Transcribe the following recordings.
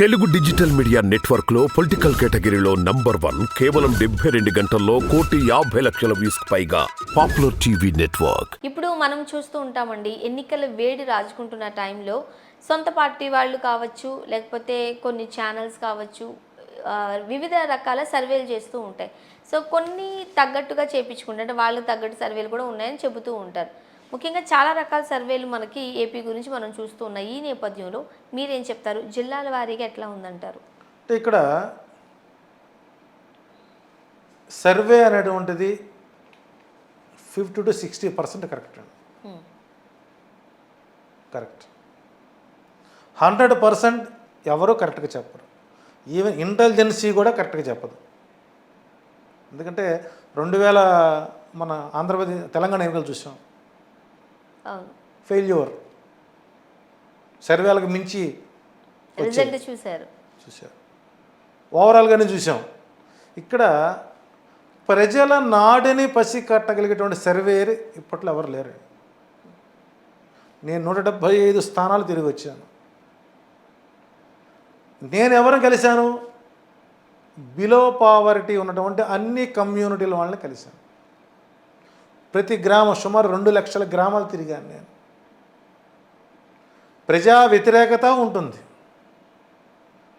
Telugu digital media నెట్వర్క్లో political కేటగిరీలో number one కేవలం డెబ్బై రెండు గంటల్లో కోటి యాభై లక్షల వ్యూస్ పైగా పాపులర్ టీవీ నెట్వర్క్. ఇప్పుడు మనం చూస్తూ ఉంటామండి ఎన్నికల వేడి రాజుకుంటున్న టైంలో సొంత పార్టీ వాళ్ళు కావచ్చు లేకపోతే కొన్ని ఛానల్స్ కావచ్చు వివిధ రకాల సర్వేలు చేస్తూ ఉంటాయి. సో కొన్ని తగ్గట్టుగా చేపించుకుంటే అంటే వాళ్ళకి తగ్గట్టు సర్వేలు కూడా ఉన్నాయని చెబుతూ ఉంటారు. ముఖ్యంగా చాలా రకాల సర్వేలు మనకి ఏపీ గురించి మనం చూస్తూ ఉన్నాయి ఈ నేపథ్యంలో మీరేం చెప్తారు? జిల్లాల వారీగా ఎట్లా ఉందంటారు? అంటే ఇక్కడ సర్వే అనేటువంటిది fifty to sixty percent correct అండి. కరెక్ట్. హండ్రెడ్ పర్సెంట్ ఎవరు కరెక్ట్గా చెప్పరు. ఈవెన్ ఇంటెలిజెన్సీ కూడా కరెక్ట్గా చెప్పదు. ఎందుకంటే రెండు వేల మన ఆంధ్రప్రదేశ్ తెలంగాణ ఎన్నికలు చూసాం. ఫెయిల్యూర్. సర్వేలకు మించి రిజల్ట్ చూశారు. చూశారు. ఓవరాల్గానే చూసాం ఇక్కడ ప్రజల నాడిని పసి కట్టగలిగేటువంటి సర్వేయర్ ఇప్పట్లో ఎవరు లేరు నేను నూట డెబ్భై ఐదు స్థానాలు తిరిగి వచ్చాను. నేను ఎవరు కలిశాను? బిలో పావర్టీ ఉన్నటువంటి అన్ని కమ్యూనిటీల వాళ్ళని కలిశాను. ప్రతి గ్రామం సుమారు రెండు లక్షల గ్రామాలు తిరిగాను నేను. ప్రజా వ్యతిరేకత ఉంటుంది.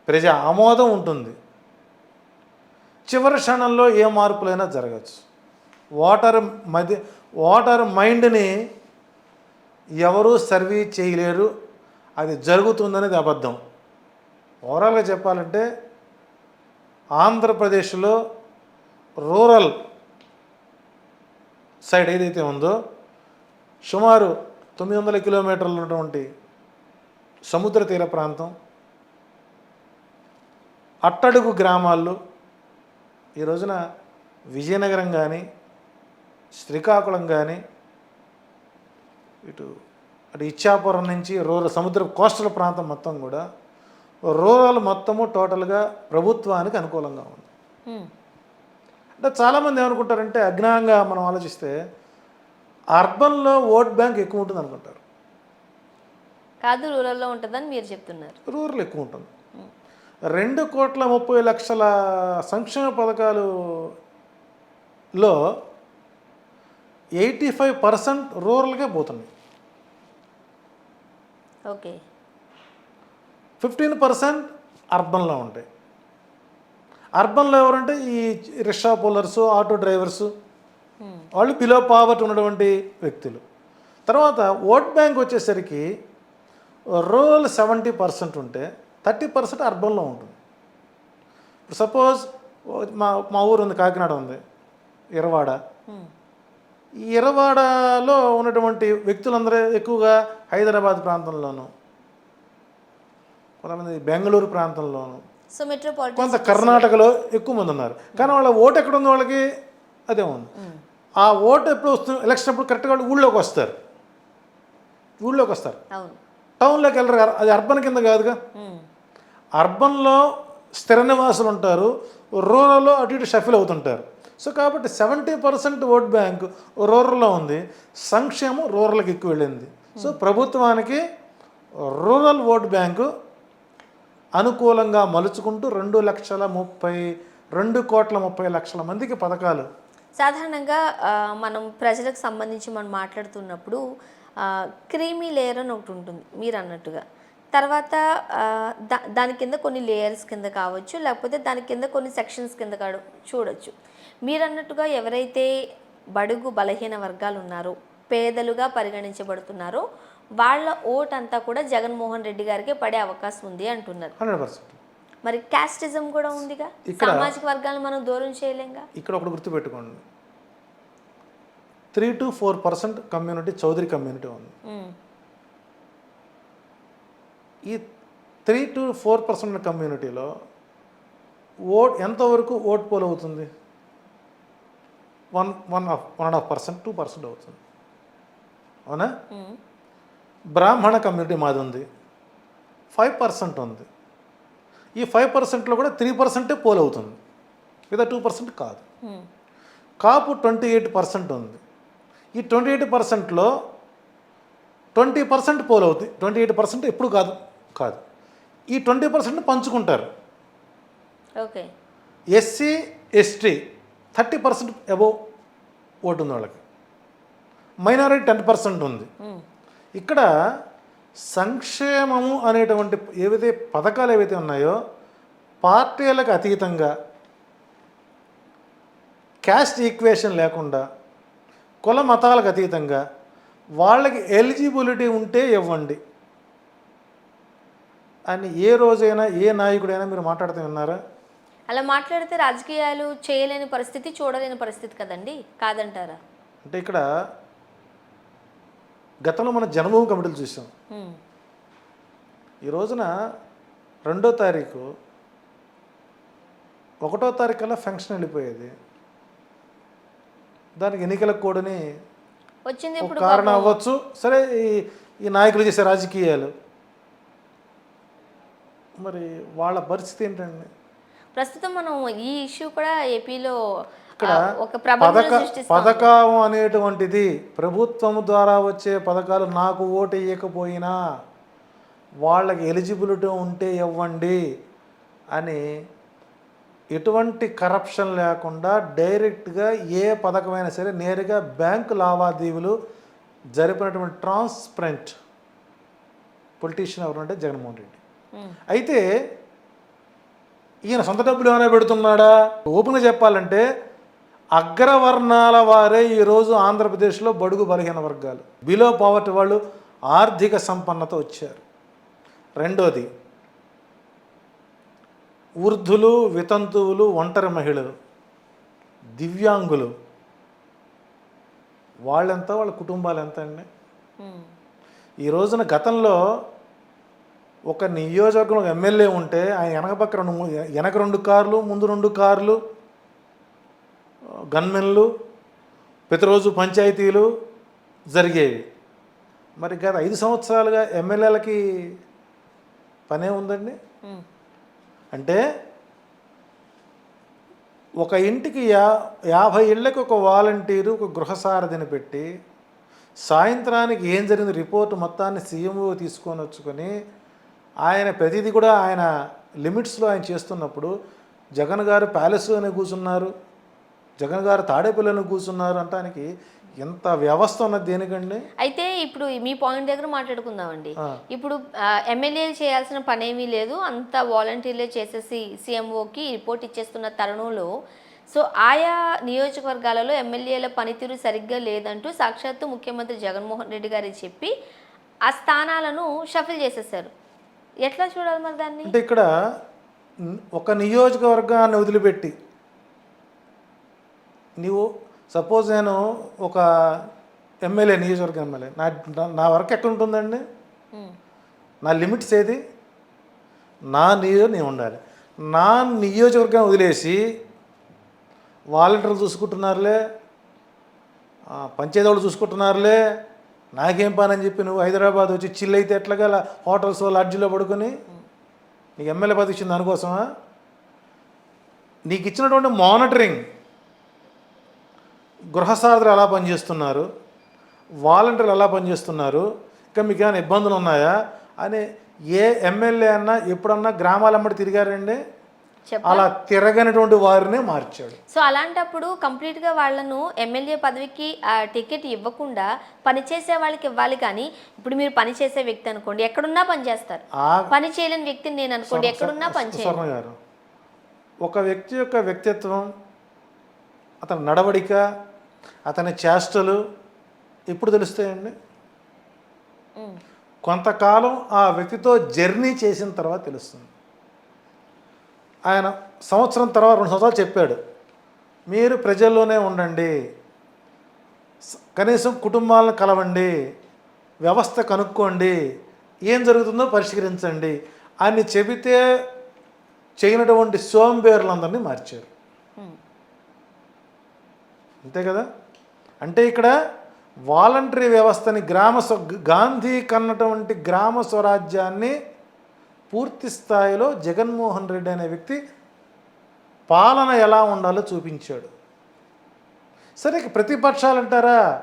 ప్రజా ఆమోదం ఉంటుంది. చివరి క్షణంలో ఏ మార్పులైనా జరగచ్చు. ఓటర్ మధ్య ఓటర్ మైండ్ని ఎవరూ సర్వీ చేయలేరు. అది జరుగుతుందనేది అబద్ధం. ఓవరాల్గా చెప్పాలంటే ఆంధ్రప్రదేశ్లో రూరల్ సైడ్ ఏదైతే ఉందో సుమారు తొమ్మిది వందల కిలోమీటర్లు ఉన్నటువంటి సముద్ర తీర ప్రాంతం అట్టడుగు గ్రామాల్లో ఈ రోజున విజయనగరం కానీ శ్రీకాకుళం కానీ ఇటు అటు ఇచ్చాపురం నుంచి రూరల్ సముద్ర కోస్టల్ ప్రాంతం మొత్తం కూడా రూరల్ మొత్తము టోటల్గా ప్రభుత్వానికి అనుకూలంగా ఉంది. అంటే చాలామంది ఏమనుకుంటారంటే అజ్ఞానంగా మనం ఆలోచిస్తే అర్బన్లో ఓట్ బ్యాంక్ ఎక్కువ ఉంటుంది అనుకుంటారు. కాదు రూరల్లో ఉంటుందని మీరు చెప్తున్నారు. రూరల్ ఎక్కువ ఉంటుంది. రెండు కోట్ల ముప్పై లక్షల సంక్షేమ పథకాలులో ఎయిటీ ఫైవ్ పర్సెంట్ రూరల్కే పోతుంది ఓకే. ఫిఫ్టీన్ పర్సెంట్ అర్బన్లో ఉంటాయి. అర్బన్లో ఎవరంటే ఈ రిక్షా పుల్లర్స్ ఆటో డ్రైవర్స్. వాళ్ళు బిలో పావర్టీ ఉన్నటువంటి వ్యక్తులు. తర్వాత ఓట్ బ్యాంక్ వచ్చేసరికి రూరల్ సెవెంటీ పర్సెంట్ ఉంటే థర్టీ పర్సెంట్ అర్బన్లో ఉంటుంది. ఇప్పుడు సపోజ్ మా మా ఊరు ఉంది కాకినాడ ఉంది ఇరవాడ. ఈ ఇరవాడలో ఉన్నటువంటి వ్యక్తులందరూ ఎక్కువగా హైదరాబాద్ ప్రాంతంలోను కొంతమంది బెంగళూరు ప్రాంతంలోను సో మెట్రోపాలిటన్ కొంత కర్ణాటకలో ఎక్కువ మంది ఉన్నారు. కానీ వాళ్ళ ఓటు ఎక్కడ ఉంది వాళ్ళకి అదే ఉంది. ఆ ఓటు ఎప్పుడు వస్తుంది ఎలక్షన్ అప్పుడు కరెక్ట్గా వాళ్ళు ఊళ్ళోకి వస్తారు. ఊళ్ళోకి వస్తారు. టౌన్లోకి వెళ్ళరు అది అర్బన్ కింద కాదుగా? హ్మ్. అర్బన్లో స్థిర నివాసులు ఉంటారు రూరల్లో అటు ఇటు షఫిల్ అవుతుంటారు. సో కాబట్టి సెవెంటీ పర్సెంట్ ఓట్ బ్యాంక్ రూరల్లో ఉంది. సంక్షేమం రూరల్కి ఎక్కువ వెళ్ళింది. సో ప్రభుత్వానికి రూరల్ ఓట్ బ్యాంకు అనుకూలంగా మలుచుకుంటూ రెండు లక్షల ముప్పై రెండు కోట్ల ముప్పై లక్షల మందికి పథకాలు. సాధారణంగా మనం ప్రజలకు సంబంధించి మనం మాట్లాడుతున్నప్పుడు క్రీమీ లేయర్ అని ఒకటి ఉంటుంది మీరు అన్నట్టుగా. తర్వాత దా దాని కింద కొన్ని లేయర్స్ కింద కావచ్చు లేకపోతే దాని కింద కొన్ని సెక్షన్స్ కింద కాడు చూడొచ్చు. మీరు అన్నట్టుగా ఎవరైతే బడుగు బలహీన వర్గాలు ఉన్నారో పేదలుగా పరిగణించబడుతున్నారో వాళ్ళ ఓట్ అంతా కూడా జగన్మోహన్ రెడ్డి గారికి పడే అవకాశం ఉంది అంటున్నారు. Hundred percent. మరి క్యాస్టిజం కూడా ఉందిగా? సామాజిక వర్గాలను మనం దూరం చేయలేంగా? ఇక్కడ ఒకటి గుర్తుపెట్టుకోండి three to four percent community Chowdary community ఉంది. ఈ త్రీ టు ఫోర్ పర్సెంట్ కమ్యూనిటీలో ఓట్ ఎంతవరకు ఓట్ పోల్ అవుతుంది? One one half one and half percent two percent అవుతుంది. అవునా? బ్రాహ్మణ కమ్యూనిటీ మాది ఉంది. ఫైవ్ పర్సెంట్ ఉంది. ఈ ఫైవ్ పర్సెంట్లో కూడా త్రీ పర్సెంటే పోల్ అవుతుంది. లేదా టూ పర్సెంట్ కాదు. Um, Kapu twenty eight percent ఉంది. ఈ ట్వంటీ ఎయిట్ పర్సెంట్లో ట్వంటీ పర్సెంట్ పోల్ అవుతుంది. ట్వంటీ ఎయిట్ పర్సెంట్ ఎప్పుడు కాదు కాదు. ఈ ట్వంటీ పర్సెంట్ పంచుకుంటారు. Okay. SC ST thirty percent above vote ఉంది వాళ్ళకి. మైనారిటీ టెన్ పర్సెంట్ ఉంది. ఉమ్. ఇక్కడ సంక్షేమము అనేటువంటి ఏవైతే పథకాలు ఏవైతే ఉన్నాయో పార్టీలకు అతీతంగా క్యాస్ట్ ఈక్వేషన్ లేకుండా కుల మతాలకు అతీతంగా వాళ్ళకి ఎలిజిబిలిటీ ఉంటే ఇవ్వండి. అని ఏ రోజైనా ఏ నాయకుడైనా మీరు మాట్లాడుతూ ఉన్నారా అలా మాట్లాడితే రాజకీయాలు చేయలేని పరిస్థితి చూడలేని పరిస్థితి కదండి? కాదంటారా? అంటే ఇక్కడ గతంలో మన జన్మభూమి కమిటీలు చూసాం. ఈ రోజున రెండో తారీఖు ఒకటో తారీఖు కల్లా ఫంక్షన్ వెళ్ళిపోయేది. దానికి ఎన్నికల కోడ్ని కారణం అవ్వచ్చు. సరే ఈ ఈ నాయకులు చేసే రాజకీయాలు. మరి వాళ్ళ పరిస్థితి ఏంటండి? ప్రస్తుతం మనం ఈ ఇష్యూ కూడా ఏపీలో ఇక్కడ పథక పథకం అనేటువంటిది ప్రభుత్వం ద్వారా వచ్చే పథకాలు నాకు ఓటు వేయకపోయినా వాళ్ళకి ఎలిజిబిలిటీ ఉంటే ఇవ్వండి అని ఎటువంటి కరప్షన్ లేకుండా డైరెక్ట్గా ఏ పథకమైనా సరే నేరుగా బ్యాంకు లావాదేవీలు జరిపినటువంటి ట్రాన్స్పరెంట్ పొలిటీషియన్ ఎవరంటే జగన్మోహన్ రెడ్డి. అయితే ఈయన సొంత డబ్బులు ఏమైనా పెడుతున్నాడా? ఓపెన్గా చెప్పాలంటే అగ్రవర్ణాల వారే ఈరోజు ఆంధ్రప్రదేశ్లో బడుగు బలహీన వర్గాలు. బిలో పావర్టీ వాళ్ళు ఆర్థిక సంపన్నత వచ్చారు. రెండోది వృద్ధులు వితంతువులు ఒంటరి మహిళలు దివ్యాంగులు. వాళ్ళెంత? వాళ్ళ కుటుంబాలు ఎంత అండి? ఉమ్. ఈ రోజున గతంలో ఒక నియోజకవర్గంలో ఎమ్మెల్యే ఉంటే ఆయన వెనక పక్క రెండు వెనక రెండు కార్లు ముందు రెండు కార్లు గన్మెన్లు ప్రతిరోజు పంచాయతీలు జరిగేవి. మరి గత ఐదు సంవత్సరాలుగా ఎమ్మెల్యేలకి పనే ఉందండి. అంటే ఒక ఇంటికి యా యాభై ఇళ్ళకి ఒక వాలంటీరు ఒక గృహసారథిని పెట్టి సాయంత్రానికి ఏం జరిగింది రిపోర్ట్ మొత్తాన్ని సీఎంఓ తీసుకొని వచ్చుకొని ఆయన ప్రతిదీ కూడా ఆయన లిమిట్స్లో ఆయన చేస్తున్నప్పుడు జగన్ గారు ప్యాలెస్లోనే కూర్చున్నారు. జగన్ గారు తాడేపల్లిలోనే కూర్చున్నారు అంటానికి ఎంత వ్యవస్థ ఉన్నది దేనికండి? అయితే ఇప్పుడు మీ పాయింట్ దగ్గర మాట్లాడుకుందామండి. ఇప్పుడు ఎమ్మెల్యేలు చేయాల్సిన పని ఏమీ లేదు. అంతా వాలంటీర్లే చేసేసి సీఎంఓకి రిపోర్ట్ ఇచ్చేస్తున్న తరుణంలో సో ఆయా నియోజకవర్గాలలో ఎమ్మెల్యేల పనితీరు సరిగ్గా లేదంటూ సాక్షాత్తు ముఖ్యమంత్రి జగన్మోహన్ రెడ్డి గారు చెప్పి ఆ స్థానాలను షఫిల్ చేసేసారు ఎట్లా చూడాలి మరి దాన్ని? అంటే ఇక్కడ ఒక నియోజకవర్గాన్ని వదిలిపెట్టి నీవు సపోజ్ నేను ఒక ఎమ్మెల్యే నియోజకవర్గ ఎమ్మెల్యే. నా నా- వర్క్ ఎక్కడ ఉంటుందండి. నా లిమిట్స్ ఏది? నా నియో నేను ఉండాలి. నా నియోజకవర్గం వదిలేసి వాలంటీర్లు చూసుకుంటున్నారులే పంచాయతీ వాళ్ళు చూసుకుంటున్నారులే నాకేం పని అని చెప్పి నువ్వు హైదరాబాద్ వచ్చి చిల్ అయితే ఎట్లాగా హోటల్స్ లాడ్జీలో పడుకొని నీకు ఎమ్మెల్యే పదవి ఇచ్చింది దానికోసమా? నీకు ఇచ్చినటువంటి మానిటరింగ్ గృహసారథులు ఎలా పనిచేస్తున్నారు? వాలంటీర్లు ఎలా పనిచేస్తున్నారు? ఇంకా మీకు ఏమైనా ఇబ్బందులు ఉన్నాయా? అని ఏ ఎమ్మెల్యే అన్నా ఎప్పుడన్నా గ్రామాలమ్మడి తిరిగారండి? అలా తిరగనటువంటి వారినే మార్చాడు. సో అలాంటప్పుడు కంప్లీట్గా వాళ్ళను ఎమ్మెల్యే పదవికి ఆ టికెట్ ఇవ్వకుండా పనిచేసే వాళ్ళకి ఇవ్వాలి కానీ ఇప్పుడు మీరు పని చేసే వ్యక్తి అనుకోండి ఎక్కడున్నా పని చేస్తారు. ఆ పని చేయలేని వ్యక్తిని నేను అనుకోండి ఎక్కడున్నా పని చేయను. స్వర్ణ గారు ఒక వ్యక్తి యొక్క వ్యక్తిత్వం అతని నడవడిక అతని చేష్టలు ఎప్పుడు తెలుస్తాయండి. కొంతకాలం ఆ వ్యక్తితో జర్నీ చేసిన తర్వాత తెలుస్తుంది ఆయన సంవత్సరం తర్వాత రెండు సంవత్సరాలు చెప్పాడు మీరు ప్రజల్లోనే ఉండండి కనీసం కుటుంబాలను కలవండి వ్యవస్థ కనుక్కోండి ఏం జరుగుతుందో పరిష్కరించండి అని చెబితే చేయనటువంటి సోంబేరులందరినీ మార్చారు. అంతే కదా? అంటే ఇక్కడ వాలంటరీ వ్యవస్థని గ్రామ స్వ గాంధీ కన్నటువంటి గ్రామ స్వరాజ్యాన్ని పూర్తి స్థాయిలో జగన్మోహన్ రెడ్డి అనే వ్యక్తి పాలన ఎలా ఉండాలో చూపించాడు. సరే ప్రతిపక్షాలు అంటారా?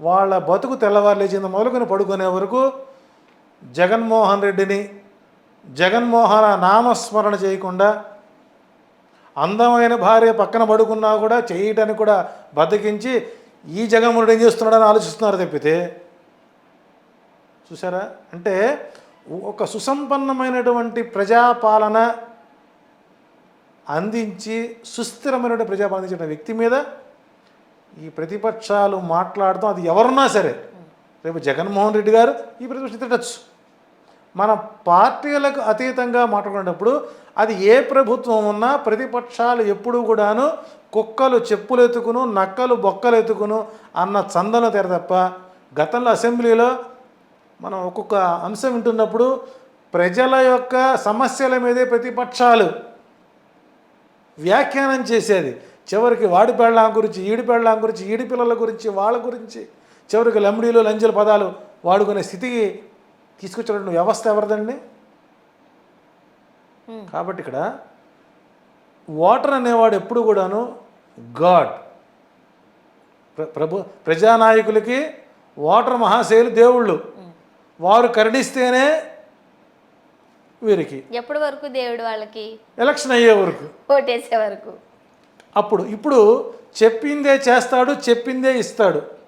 వాళ్ళ బతుకు తెల్లవారు లేచింది మొదలుకొని పడుకునే వరకు జగన్మోహన్ రెడ్డిని జగన్మోహన నామస్మరణ చేయకుండా అందమైన భార్య పక్కన పడుకున్నా కూడా చేయటానికి కూడా బద్దకించి ఈ జగన్మోహనుడు ఏం చేస్తున్నాడని ఆలోచిస్తున్నారు తప్పితే? చూసారా అంటే ఒక సుసంపన్నమైనటువంటి ప్రజాపాలన అందించి సుస్థిరమైనటువంటి ప్రజాపాలన అందించిన వ్యక్తి మీద ఈ ప్రతిపక్షాలు మాట్లాడటం అది ఎవరున్నా సరే రేపు జగన్మోహన్ రెడ్డి గారు ఈ ప్రతిపక్షం తిట్టచ్చు. మన పార్టీలకు అతీతంగా మాట్లాడేటప్పుడు అది ఏ ప్రభుత్వం ఉన్నా ప్రతిపక్షాలు ఎప్పుడూ కూడాను కుక్కలు చెప్పులు ఎత్తుకును నక్కలు బొక్కలు ఎత్తుకును అన్న చందన తెర తప్ప గతంలో అసెంబ్లీలో మనం ఒక్కొక్క అంశం వింటున్నప్పుడు ప్రజల యొక్క సమస్యల మీదే ప్రతిపక్షాలు వ్యాఖ్యానం చేసేది. చివరికి వాడి పెళ్ళాం గురించి ఈడి పెళ్ళాం గురించి ఈడి పిల్లల గురించి వాళ్ళ గురించి చివరికి లంబడీలు లంజల పదాలు వాడుకునే స్థితికి తీసుకొచ్చినటువంటి వ్యవస్థ ఎవరిదండి? కాబట్టి ఇక్కడ ఓటర్ అనేవాడు ఎప్పుడు కూడాను గాడ్. ప్ర- ప్రభు ప్రజానాయకులకి ఓటర్ మహాశైలు దేవుళ్ళు. వారు కరుణిస్తేనే వీరికి. ఎప్పటి వరకు దేవుడు వాళ్ళకి? ఎలక్షన్ అయ్యే వరకు. ఓటేసే వరకు. అప్పుడు ఇప్పుడు చెప్పిందే చేస్తాడు చెప్పిందే ఇస్తాడు.